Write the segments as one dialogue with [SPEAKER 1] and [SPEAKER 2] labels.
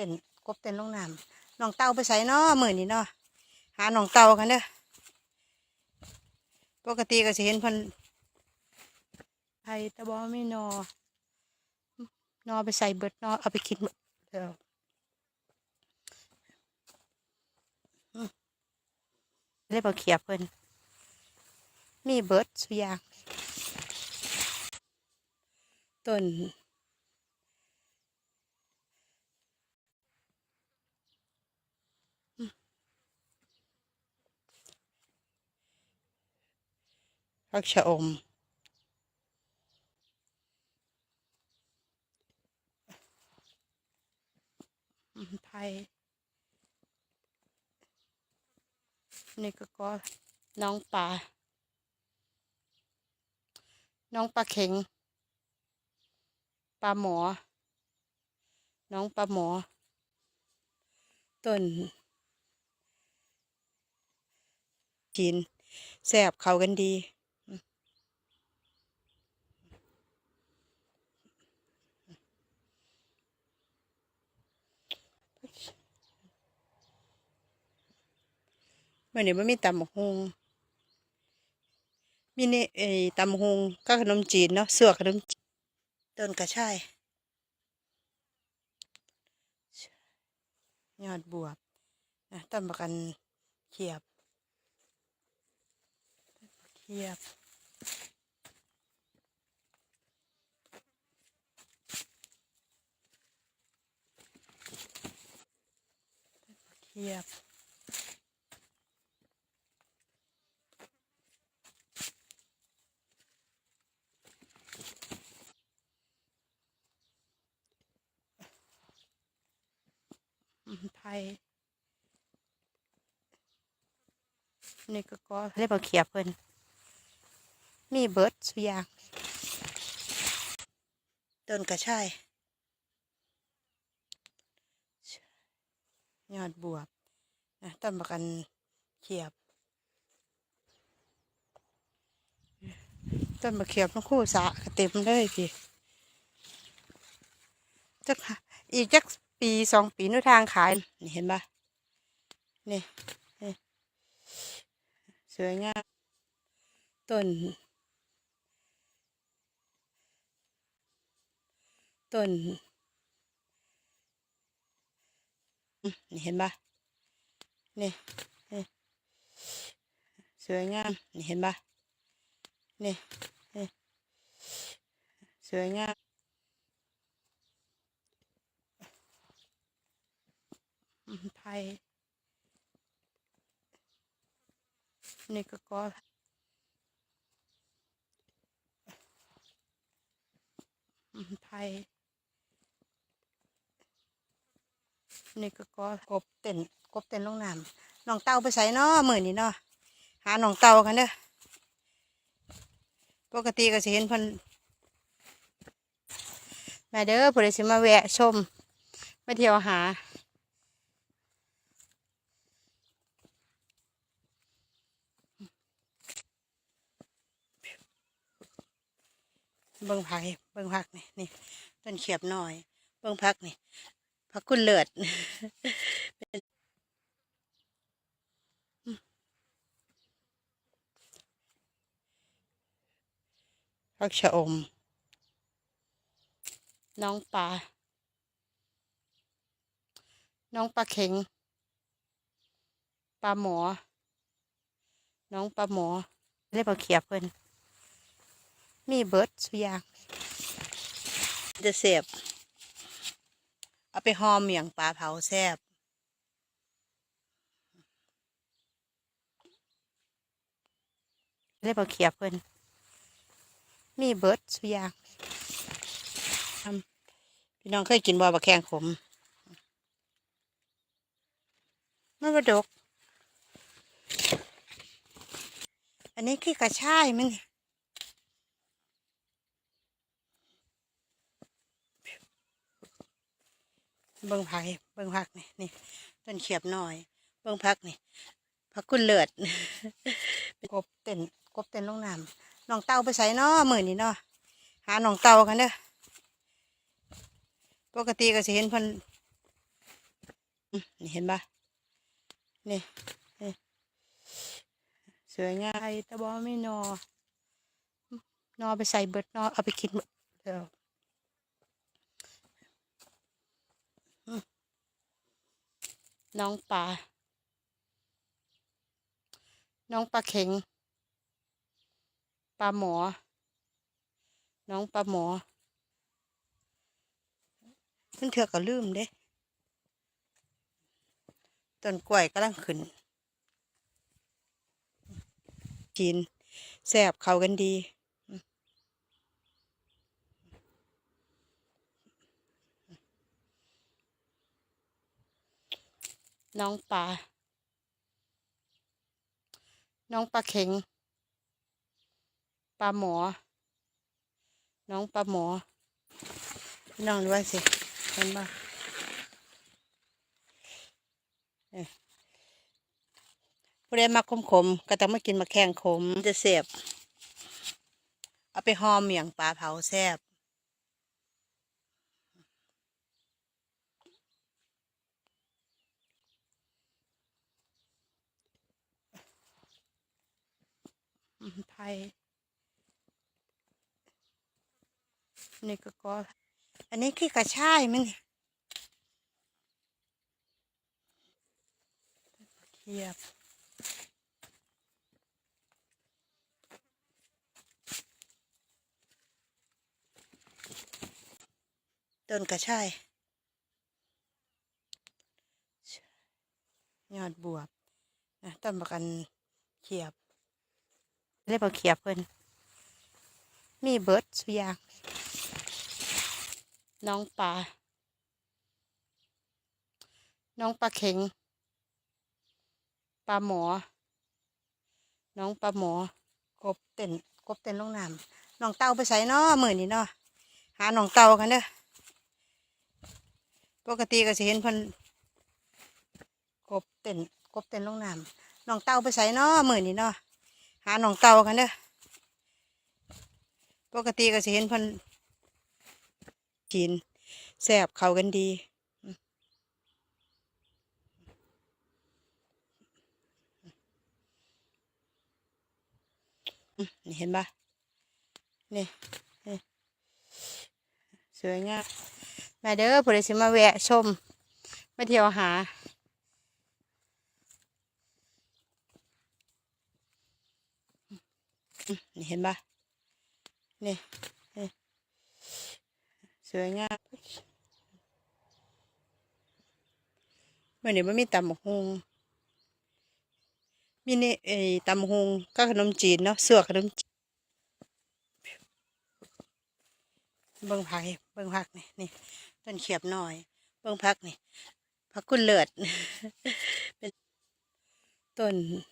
[SPEAKER 1] เต้นกบเต้นลงน้ำน้องเต่าไปใส่เนาะมือนี้เนาะหาน้องเต่ากันเด้อปกติก็สิเห็นพิ่นไผแต่บ่มีนอนอไปใส่เบิดนอเอาไปกินเบิดแล้วอืมเลยบ่เขียบเพิ่นมีเบิดสุยางต้น ผักชะอม ไทยนี่ก็ก็น้องปลา น้องปลาเข็ง ปลาหมอ น้องปลาหมอ ต้นจีนแซ่บเขากันดี มื่อนี้มันมีตำบักฮงมีนี่ไอ้ตำบักฮงก็ขนมจีนเนาะเสือขนมจีนต้นกระชายยอดบวบนะต้นประกันเขียบเขียบเขียบ อืมไทยนี่ก็ก็เรียกว่าเขียบเพิ่นมีเบิร์ดสุยางต้นกระชายยอดบวบนะต้นประกันเขียบ ต้นมะเขียบมันคู่สะก็เต็มเลยพี่จักอีกจัก ปีสองปีนู่นทางขาย นี่เห็นปะนี่นี่ สวยงามต้นต้นนี่เห็นปะนี่นี่ สวยงาม นี่เห็นปะนี่นี่ สวยงาม อืม ไทยนี่ก็ก็ไทยนี่ก็ก็กบเต้นกบเต้นลงน้ำน้องเต่าไปใส่เนาะมือนี้เนาะหาน้องเต่ากันเด้อปกติก็สิเห็นพิ่นมาเด้อผู้ใดสิมาแวะชมมาเที่ยวหา เบิ่งผักนี่เบิ่งผักนี่นี่ต้นเขียบหน่อย เบิ่งผักนี่ผักกุนเลิศเป็นผักชะอม น้องปลา น้องปลาเข็ง ปลาหมอ น้องปลาหมอเรียกปลาเขียบเพิ่อน มีเบิร์ดสุยางจะเสียบเอาไปหอมเมียงปลาเผาแซ่บเรียกว่าเขียบเพิ่นมีเบิร์ดสุยางทำพี่น้องเคยกินบ่บะแข้งขมมันบดก อันนี้คือกระชายมันนี่ เบิ่งผักนี่เบิ่งผักนี่นี่ต้นเขียบหน่อย เบิ่งผักนี่ผักกุนเลิศกบเต้นกบเต้นลงน้ำน้องเต่าไปใส่เนาะมื้อนี้เนาะหาน้องเต่ากันเด้อปกติก็สิเห็นเพิ่นอืมนี่เห็นปะนี่นี่สวยงามแต่บอไม่นอนอไปใส่เบิดนอเอาไปกินเบิดเดี๋ยวอืม น้องปลา น้องปลาเข็ง ปลาหมอ น้องปลาหมอเพิ่นเถื่อก็ลืมเด้ต้นกล้วยกำลังขึ้นกินแซบเขากันดี น้องปลา น้องปลาเข็ง ปลาหมอ น้องปลาหมอ พี่น้องดูว่าสิ เห็นปะเอ้ยผู้ใดมักขมขมก็ต้องมากินมาแข่งขมจะเสียบเอาไปห่อเมี่ยงปลาเผาแซ่บ ไทย นี่ก็ก็อันนี้คือกระชายมันนี่เทียบต้นกระชายยอดบวบนะต้นประกันเขียบ เรียกว่าเขียบเพิ่นมีเบิร์ดสุยางน้องปลา น้องปลาเข็ง ปลาหมอ น้องปลาหมอกบเต้นกบเต้นลงน้ำน้องเต่าไปใส่นาะมือนี่เนาะหาน้องเต่ากันเด้อปกติก็สิเห็นเพิ่นกบเต้นกบเต้นลงน้ำน้องเต่าไปใส่นาะมือนี่เนาะ หาน้องเต่ากันเด้อปกติก็สิเห็นพิ่นกินแซ่บเขากันดีนี่เห็นปะนี่นี่สวยงามมาเด้อผู้ใดสิมาแวะชม มาเที่ยวหา อืม นี่เห็นปะนี่นี่สวยงามวันนี้มันมีตำบักฮงมีนี่ไอ้ตำบักฮงก็ขนมจีนเนาะเสือขนมจีนเบิ่งผักเบิ่งผักนี่นี่ต้นเขียบหน่อย เบิ่งผักนี่ผักกุนเลิศเป็นต้นอืม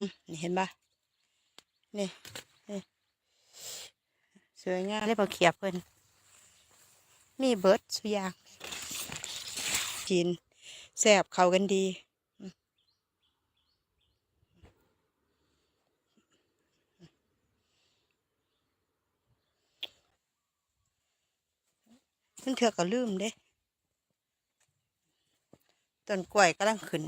[SPEAKER 1] นี่เห็นปะนี่นี่สวยงามเรียกว่าเขียบเพิ่นมีเบิร์ดสุอยางกินแซ่บเข้ากันดีอืมเพิ่นเถื่อก็ลืมเด้ต้นกล้วยกำลังขึ้น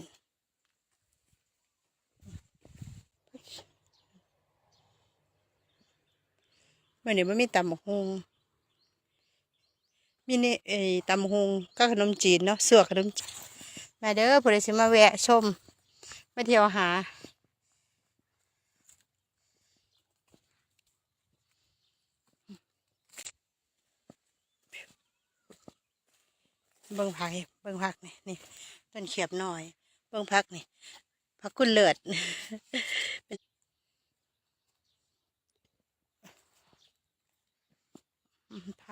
[SPEAKER 1] วันนี้มันมีตำบักฮงมีนี่ไอ้ตำบักฮงก็ขนมจีนเนาะเสือขนมจีนมาเด้อผู้ใดสิมาแวะชมมาเที่ยวหาเบิ่งผักเบิ่งผักนี่นี่ต้นเขียบหน่อย เบิ่งผักนี่ผักกุนเลิศอืมไทย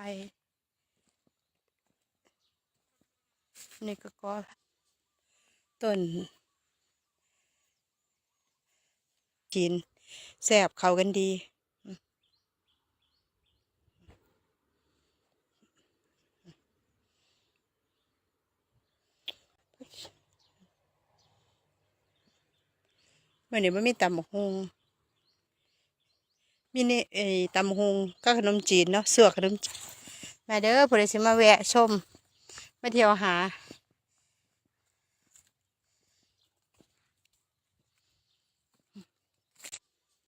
[SPEAKER 1] นี่ก็ก็ต้นกินแซบเขากันดีอืมวันนี้มันมีตำบักฮงมีนี่ไอ้ตำบักฮงก็ขนมจีนเนาะเสือขนมจีน มาเด้อผู้ใดสิมาแวะชม มาเที่ยวหา